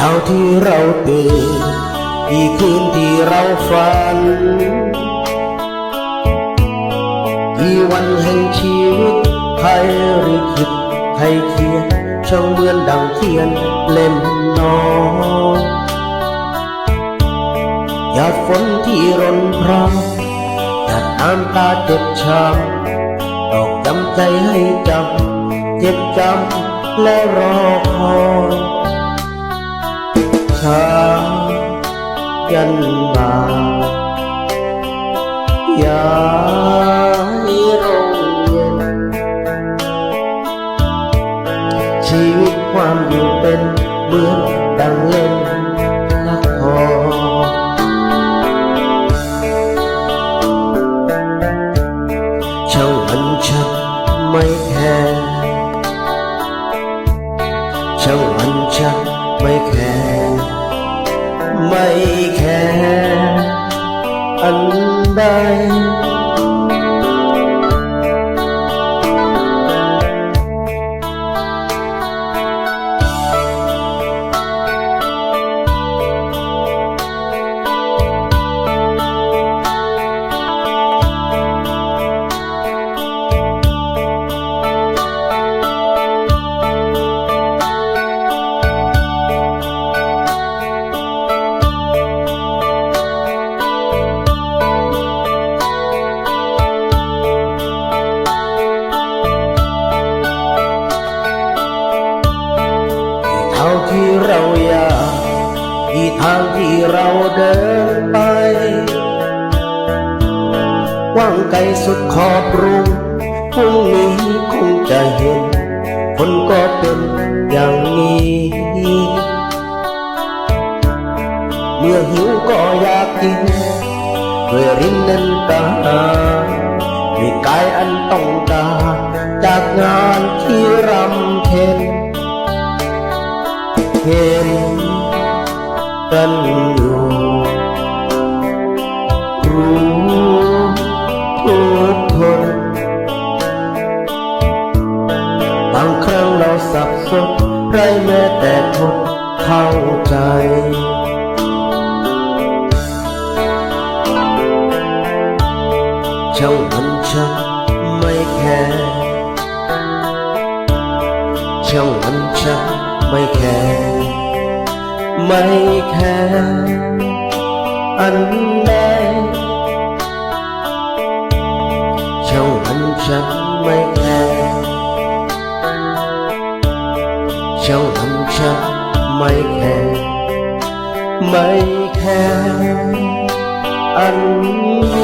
ช้าที่เราตื่นอีกคืนที่เราฝัน กี่วันแห่งชีวิตไทยริคิดไทยเขียนช่างเหมือนดังเขียนเล่มน้อยหยาดฝนที่รนพรางหยาดน้ำตาเจ็บช้ำตอกจำใจให้จำเจ็บจำและรอคอย ยันบ่าอย่าให้โรงเย็นชีวิตความอยู่เป็นเหมือนดังเล่นละครช่างมัน ใด เท่าที่เราอยากที่ทางที่เราเดินไปว่างไกลสุดขอบรุงพรุ่งนี้คงจะเห็น คนก็เป็นอย่างนี้ เมื่อหิวก็อยากกินด้วยรินน้ำตาด้วยกายอันต้องการจากงานที่รำ เห็นกันอยู่รู้ทุกคนบางครั้งเราสับสนไรแม้แต่คนเข้าใจช่างมันช่างไม่แคร์ช่างมันช่าง ไม่แคร์ไม่แคร์อันใดช่างมันช่างไม่แคร์ช่างมันช่างไม่แคร์ไม่แคร์อันใด